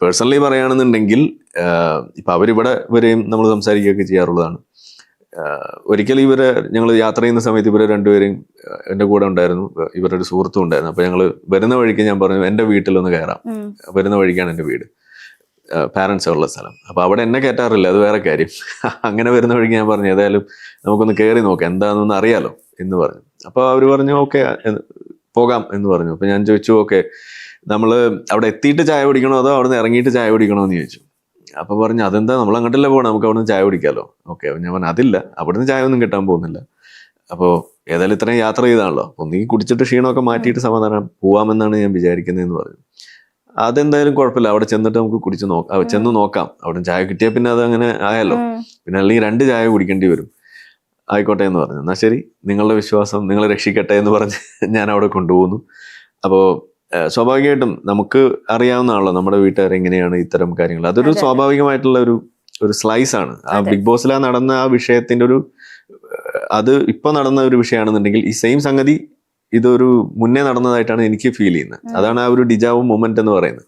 Personally പറയുകയാണെന്നുണ്ടെങ്കിൽ ഇപ്പം അവരിവിടെ വരെയും നമ്മൾ സംസാരിക്കുകയൊക്കെ ചെയ്യാറുള്ളതാണ്. ഒരിക്കൽ ഇവർ ഞങ്ങൾ യാത്ര ചെയ്യുന്ന സമയത്ത് ഇവരെ രണ്ടുപേരും എന്റെ കൂടെ ഉണ്ടായിരുന്നു. ഇവരുടെ ഒരു സുഹൃത്തും ഉണ്ടായിരുന്നു. അപ്പോൾ ഞങ്ങൾ വരുന്ന വഴിക്ക് ഞാൻ പറഞ്ഞു എന്റെ വീട്ടിലൊന്ന് കയറാം. വരുന്ന വഴിക്കാണ് എന്റെ വീട്. പാരൻസ് ഉള്ള സ്ഥലം. അപ്പോൾ അവിടെ എന്നെ കയറ്റാറില്ല അത് വേറെ കാര്യം. അങ്ങനെ വരുന്ന വഴിക്ക് ഞാൻ പറഞ്ഞു ഏതായാലും നമുക്കൊന്ന് കയറി നോക്കാം. എന്താണെന്നൊന്ന് അറിയാലോ എന്ന് പറഞ്ഞു. അപ്പോൾ അവർ പറഞ്ഞു ഓക്കെ പോകാം എന്ന് പറഞ്ഞു. അപ്പൊ ഞാൻ ചോദിച്ചു ഓക്കെ നമ്മൾ അവിടെ എത്തിയിട്ട് ചായ കുടിക്കണോ അതോ അവിടെ നിന്ന് ഇറങ്ങിയിട്ട് ചായ കുടിക്കണോ എന്ന് ചോദിച്ചു. അപ്പൊ പറഞ്ഞു അതെന്താ? നമ്മൾ അങ്ങോട്ടല്ലേ പോകണം. നമുക്ക് അവിടെ നിന്ന് ചായ കുടിക്കാമല്ലോ ഓക്കെ ഞാൻ പറഞ്ഞു അതില്ല. അവിടെ നിന്ന് ചായ ഒന്നും കിട്ടാൻ പോകുന്നില്ല. അപ്പോൾ ഏതായാലും ഇത്രയും യാത്ര ചെയ്താണല്ലോ. ഒന്നീ കുടിച്ചിട്ട് ക്ഷീണമൊക്കെ മാറ്റിയിട്ട് സമാധാനം പോവാമെന്നാണ് ഞാൻ വിചാരിക്കുന്നതെന്ന് പറഞ്ഞു. അതെന്തായാലും കുഴപ്പമില്ല. അവിടെ ചെന്നിട്ട് നമുക്ക് കുടിച്ച് നോക്കാം. ചെന്ന് നോക്കാം. അവിടെ ചായ കിട്ടിയാൽ പിന്നെ അത് അങ്ങനെ ആയല്ലോ. പിന്നെ അല്ലെങ്കിൽ രണ്ട് ചായ കുടിക്കേണ്ടി വരും. ആയിക്കോട്ടെ എന്ന് പറഞ്ഞു. എന്നാൽ ശരി നിങ്ങളുടെ വിശ്വാസം നിങ്ങൾ രക്ഷിക്കട്ടെ എന്ന് പറഞ്ഞ് ഞാൻ അവിടെ കൊണ്ടുപോകുന്നു. അപ്പോൾ സ്വാഭാവികമായിട്ടും നമുക്ക് അറിയാവുന്നതാണല്ലോ നമ്മുടെ വീട്ടുകാർ എങ്ങനെയാണ് ഇത്തരം കാര്യങ്ങൾ. അതൊരു സ്വാഭാവികമായിട്ടുള്ള ഒരു ഒരു സ്ലൈസ് ആണ്. ആ ബിഗ് ബോസിലാ നടന്ന ആ വിഷയത്തിന്റെ ഒരു അത് ഇപ്പൊ നടന്ന ഒരു വിഷയമാണെന്നുണ്ടെങ്കിൽ ഈ സെയിം സംഗതി ഇതൊരു മുന്നേ നടന്നതായിട്ടാണ് എനിക്ക് ഫീൽ ചെയ്യുന്നത്. അതാണ് ആ ഒരു ഡിജാവ് മൊമെന്റ് എന്ന് പറയുന്നത്.